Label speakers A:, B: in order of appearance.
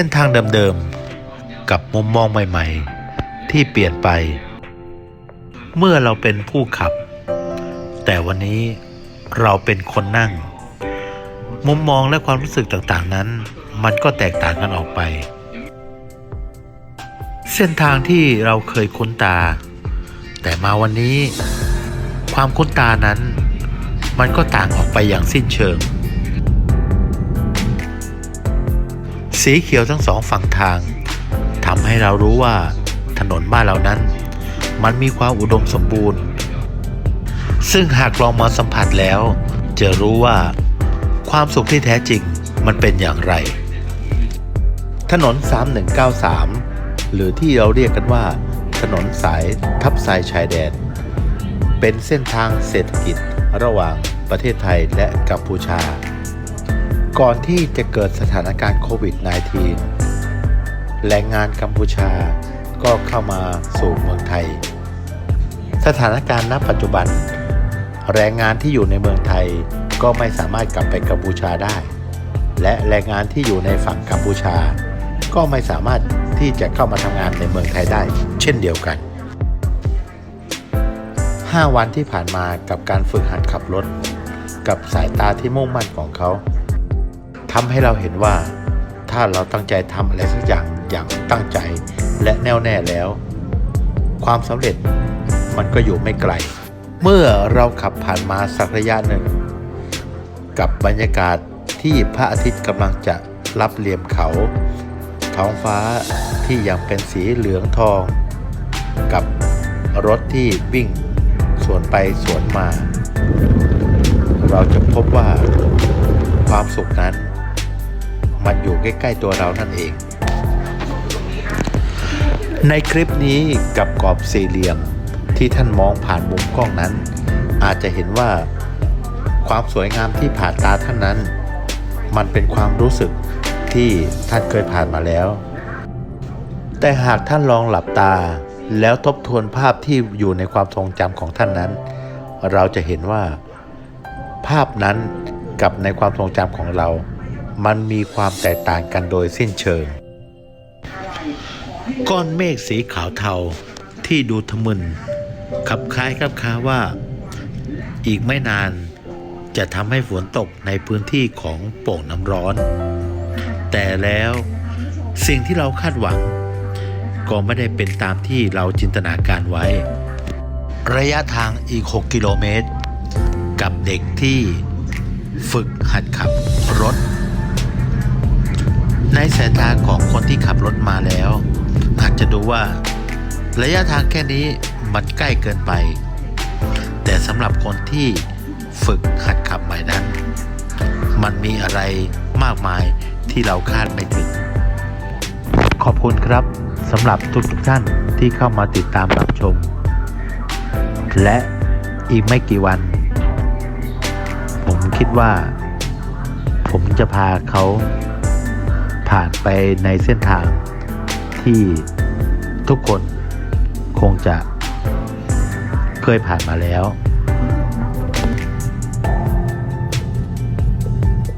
A: ส้นทางเดิมๆ กับมุมมองใหม่ๆ ที่เปลี่ยนไป เมื่อเราเป็นผู้ขับ แต่วันนี้เราเป็นคนนั่ง มุมมองและความรู้สึกต่างๆนั้น มันก็แตกต่างกันออกไป เส้นทางที่เราเคยคุ้นตา แต่มาวันนี้ ความคุ้นตานั้น มันก็ต่างออกไปอย่างสิ้นเชิง สีเขียวทั้งสองฝั่งทางทำให้เรารู้ว่าถนนบ้านเรานั้น มันมีความอุดมสมบูรณ์ ซึ่งหากลองมาสัมผัสแล้ว จะรู้ว่าความสุขที่แท้จริงมันเป็นอย่างไร ถนน 3193 หรือที่เราเรียกกันว่า ถนนสายทับทรายชายแดน เป็นเส้นทางเศรษฐกิจระหว่างประเทศไทยและกัมพูชา ก่อนที่จะเกิดสถานการณ์โควิด -19 แรงงานกัมพูชาก็เข้ามาสู่เมืองไทย สถานการณ์ณปัจจุบัน แรงงานที่อยู่ในเมืองไทยก็ไม่สามารถกลับไปกัมพูชาได้ และแรงงานที่อยู่ในฝั่งกัมพูชา ก็ไม่สามารถที่จะเข้ามาทำงานในเมืองไทยได้ เช่นเดียวกัน 5 วันที่ผ่านมากับการฝึกหัดขับรถ กับสายตาที่มุ่งมั่นของเขา ทำให้เราเห็นว่า ถ้าเราตั้งใจทำอะไรสักอย่างอย่างตั้งใจและแน่วแน่แล้ว ความสำเร็จมันก็อยู่ไม่ไกล เมื่อเราขับผ่านมาสักระยะหนึ่ง กับบรรยากาศที่พระอาทิตย์กำลังจะรับเหลี่ยมเขา ท้องฟ้าที่ยังเป็นสีเหลืองทอง กับรถที่วิ่งสวนไปสวนมา เราจะพบว่าความสุขนั้น มันอยู่ใกล้ ๆ ตัวเรานั่นเอง ในคลิปนี้กับกรอบสี่เหลี่ยมที่ท่านมองผ่านมุมกล้องนั้น อาจจะเห็นว่า ความสวยงามที่ผ่านตาท่านนั้น มันเป็นความรู้สึกที่ท่านเคยผ่านมาแล้ว แต่หากท่านลองหลับตาแล้วทบทวนภาพที่อยู่ในความทรงจำของท่านนั้น เราจะเห็นว่า ภาพนั้นกับในความทรงจำของเรา มันมีความแตกต่างกันโดยสิ้นเชิง ก้อนเมฆสีขาวเทาที่ดูทะมึนขับคล้ายขับค้าว่า อีกไม่นานจะทำให้ฝนตกในพื้นที่ของโป่งน้ำร้อน แต่แล้วสิ่งที่เราคาดหวัง ก็ไม่ได้เป็นตามที่เราจินตนาการไว้ ระยะทางอีก 6 กิโลเมตร กับเด็กที่ฝึกหัดขับรถ สายตาของคนที่ขับรถมาแล้ว อาจจะดูว่า ระยะทางแค่นี้มันใกล้เกินไป แต่สำหรับคนที่ฝึกหัดขับใหม่นั้น มันมีอะไรมากมายที่เราคาดไม่ถึง ขอบคุณครับสำหรับทุกทุกท่านที่เข้ามาติดตามรับชม และอีกไม่กี่วัน ผมคิดว่า ผมจะพาเขา ผ่านไปในเส้นทางที่ทุกคนคงจะเคยผ่านมาแล้ว